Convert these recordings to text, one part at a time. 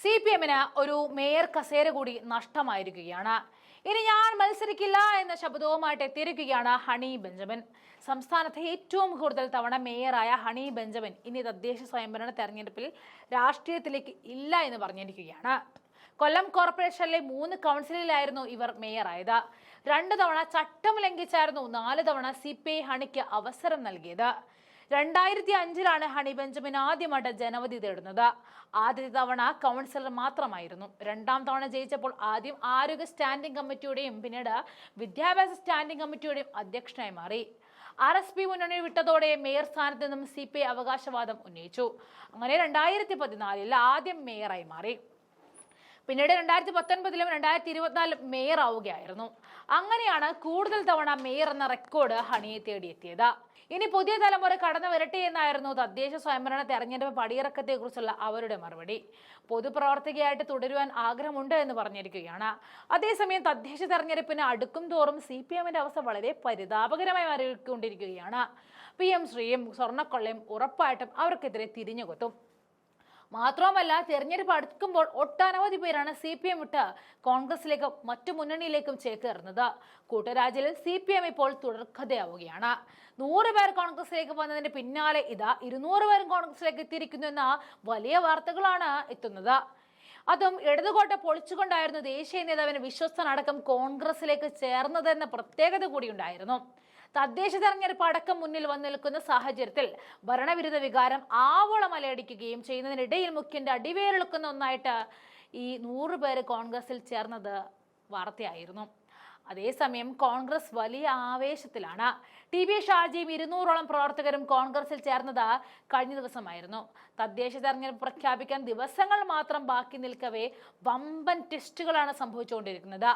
C P എമ്മിന് ഒരു mayor കസേര കൂടി നഷ്ടമായിരിക്കുകയാണ്. ഇനി ഞാൻ മത്സരിക്കില്ല എന്ന ശബ്ദവുമായിട്ട് എത്തിയിരിക്കുകയാണ് ഹണി ബെഞ്ചമിൻ. സംസ്ഥാനത്തെ ഏറ്റവും കൂടുതൽ തവണ മേയറായ ഹണി ബെഞ്ചമിൻ ഇനി തദ്ദേശ സ്വയംഭരണ തെരഞ്ഞെടുപ്പിൽ രാഷ്ട്രീയത്തിലേക്ക് ഇല്ല എന്ന് പറഞ്ഞിരിക്കുകയാണ്. കൊല്ലം കോർപ്പറേഷനിലെ മൂന്ന് കൗൺസിലിലായിരുന്നു ഇവർ മേയറായത്. രണ്ടു തവണ ചട്ടം ലംഘിച്ചായിരുന്നു നാല് തവണ സി പി ഐ ഹണിക്ക് അവസരം നൽകിയത്. രണ്ടായിരത്തി അഞ്ചിലാണ് ഹണി ബെഞ്ചമിൻ ആദ്യമായിട്ട് ജനവധി തേടുന്നത്. ആദ്യ തവണ കൗൺസിലർ മാത്രമായിരുന്നു. രണ്ടാം തവണ ജയിച്ചപ്പോൾ ആദ്യം ആരോഗ്യ സ്റ്റാൻഡിംഗ് കമ്മിറ്റിയുടെയും പിന്നീട് വിദ്യാഭ്യാസ സ്റ്റാൻഡിംഗ് കമ്മിറ്റിയുടെയും അധ്യക്ഷനായി മാറി. ആർ എസ് പി മുന്നണി വിട്ടതോടെ മേയർ സ്ഥാനത്ത് നിന്നും സി പി ഐ അവകാശവാദം ഉന്നയിച്ചു. അങ്ങനെ രണ്ടായിരത്തി പതിനാലിൽ ആദ്യം മേയറായി മാറി. പിന്നീട് രണ്ടായിരത്തി പത്തൊൻപതിലും രണ്ടായിരത്തി ഇരുപത്തിനാലിലും മേയർ ആവുകയായിരുന്നു. അങ്ങനെയാണ് കൂടുതൽ തവണ മേയർ എന്ന റെക്കോർഡ് ഹണിയെ തേടിയെത്തിയത്. ഇനി പുതിയ തലമുറ കടന്നു വരട്ടെ എന്നായിരുന്നു തദ്ദേശ സ്വയംഭരണ തെരഞ്ഞെടുപ്പ് പടിയിറക്കത്തെക്കുറിച്ചുള്ള അവരുടെ മറുപടി. പൊതുപ്രവർത്തകയായിട്ട് തുടരുവാൻ ആഗ്രഹമുണ്ട് എന്ന് പറഞ്ഞിരിക്കുകയാണ്. അതേസമയം തദ്ദേശ തെരഞ്ഞെടുപ്പിന് അടുക്കും തോറും സി പി എമ്മിന്റെ അവസ്ഥ വളരെ പരിതാപകരമായി മാറിക്കൊണ്ടിരിക്കുകയാണ്. പി എം ശ്രീയും സ്വർണക്കൊള്ളയും ഉറപ്പായിട്ടും അവർക്കെതിരെ തിരിഞ്ഞുകൊത്തും. മാത്രവുമല്ല തെരഞ്ഞെടുപ്പ് അടുക്കുമ്പോൾ ഒട്ടനവധി പേരാണ് സി പി എം വിട്ട് കോൺഗ്രസിലേക്കും മറ്റു മുന്നണിയിലേക്കും ചേക്കേറുന്നത്. കൂട്ടരാജിൽ സി പി എം ഇപ്പോൾ തുടർക്കഥയാവുകയാണ്. നൂറ് പേർ കോൺഗ്രസിലേക്ക് വന്നതിന് പിന്നാലെ ഇതാ ഇരുന്നൂറ് പേരും കോൺഗ്രസിലേക്ക് എത്തിയിരിക്കുന്നു എന്ന വലിയ വാർത്തകളാണ് എത്തുന്നത്. അതും ഇടതുകോട്ട പൊളിച്ചുകൊണ്ടായിരുന്നു ദേശീയ നേതാവിന് വിശ്വസ്തനടക്കം കോൺഗ്രസിലേക്ക് ചേർന്നതെന്ന പ്രത്യേകത കൂടിയുണ്ടായിരുന്നു തദ്ദേശ തെരഞ്ഞെടുപ്പ് അടക്കം മുന്നിൽ വന്നു നിൽക്കുന്ന സാഹചര്യത്തിൽ ഭരണവിരുദ്ധ വികാരം ആവോളം അലയടിക്കുകയും ചെയ്യുന്നതിനിടയിൽ മുഖ്യന്റെ അടിവേരെളുക്കുന്ന ഒന്നായിട്ട് ഈ നൂറ് പേര് കോൺഗ്രസിൽ ചേർന്നത് വാർത്തയായിരുന്നു. അതേസമയം കോൺഗ്രസ് വലിയ ആവേശത്തിലാണ്. ടി വി ഷാജിയും ഇരുന്നൂറോളം പ്രവർത്തകരും കോൺഗ്രസിൽ ചേർന്നത് കഴിഞ്ഞ ദിവസമായിരുന്നു. തദ്ദേശ തെരഞ്ഞെടുപ്പ് പ്രഖ്യാപിക്കാൻ ദിവസങ്ങൾ മാത്രം ബാക്കി നിൽക്കവേ വമ്പൻ ടെസ്റ്റുകളാണ് സംഭവിച്ചുകൊണ്ടിരിക്കുന്നത്.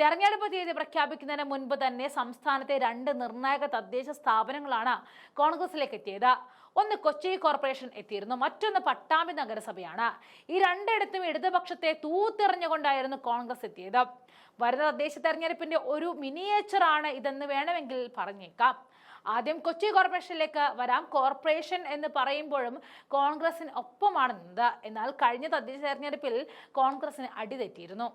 തെരഞ്ഞെടുപ്പ് തീയതി പ്രഖ്യാപിക്കുന്നതിന് മുൻപ് തന്നെ സംസ്ഥാനത്തെ രണ്ട് നിർണായക തദ്ദേശ സ്ഥാപനങ്ങളാണ് കോൺഗ്രസിലേക്ക് എത്തിയത്. ഒന്ന് കൊച്ചി കോർപ്പറേഷൻ എത്തിയിരുന്നു. മറ്റൊന്ന് പട്ടാമ്പി നഗരസഭയാണ്. ഈ രണ്ടിടത്തും ഇടതുപക്ഷത്തെ തൂത്തെറിഞ്ഞുകൊണ്ടായിരുന്നു കോൺഗ്രസ് എത്തിയത്. വരുന്ന തദ്ദേശ തെരഞ്ഞെടുപ്പിന്റെ ഒരു മിനിയേച്ചറാണ് ഇതെന്ന് വേണമെങ്കിൽ പറഞ്ഞേക്കാം. ആദ്യം കൊച്ചി കോർപ്പറേഷനിലേക്ക് വരാം. കോർപ്പറേഷൻ എന്ന് പറയുമ്പോഴും കോൺഗ്രസിന് ഒപ്പമാണ് നിന്നത്. എന്നാൽ കഴിഞ്ഞ തദ്ദേശ തെരഞ്ഞെടുപ്പിൽ കോൺഗ്രസിന് അടിതെറ്റിയിരുന്നു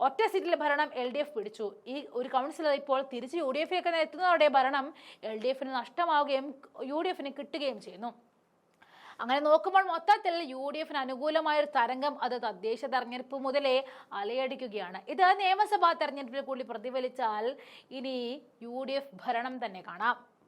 ഒറ്റ സീറ്റിൽ ഭരണം എൽ ഡി എഫ് പിടിച്ചു. ഈ ഒരു കൗൺസിലർ ഇപ്പോൾ തിരിച്ച് യു ഡി എഫിലേക്ക് എത്തുന്നതോടെ ഭരണം എൽ ഡി എഫിന് നഷ്ടമാവുകയും യു ഡി എഫിന് കിട്ടുകയും ചെയ്യുന്നു. അങ്ങനെ നോക്കുമ്പോൾ മൊത്തത്തിൽ യു ഡി എഫിന് അനുകൂലമായ ഒരു തരംഗം അത് തദ്ദേശ തെരഞ്ഞെടുപ്പ് മുതലേ അലയടിക്കുകയാണ്. ഇത് നിയമസഭാ തെരഞ്ഞെടുപ്പിൽ കൂടി പ്രതിഫലിച്ചാൽ ഇനി യു ഡി എഫ് ഭരണം തന്നെ കാണാം.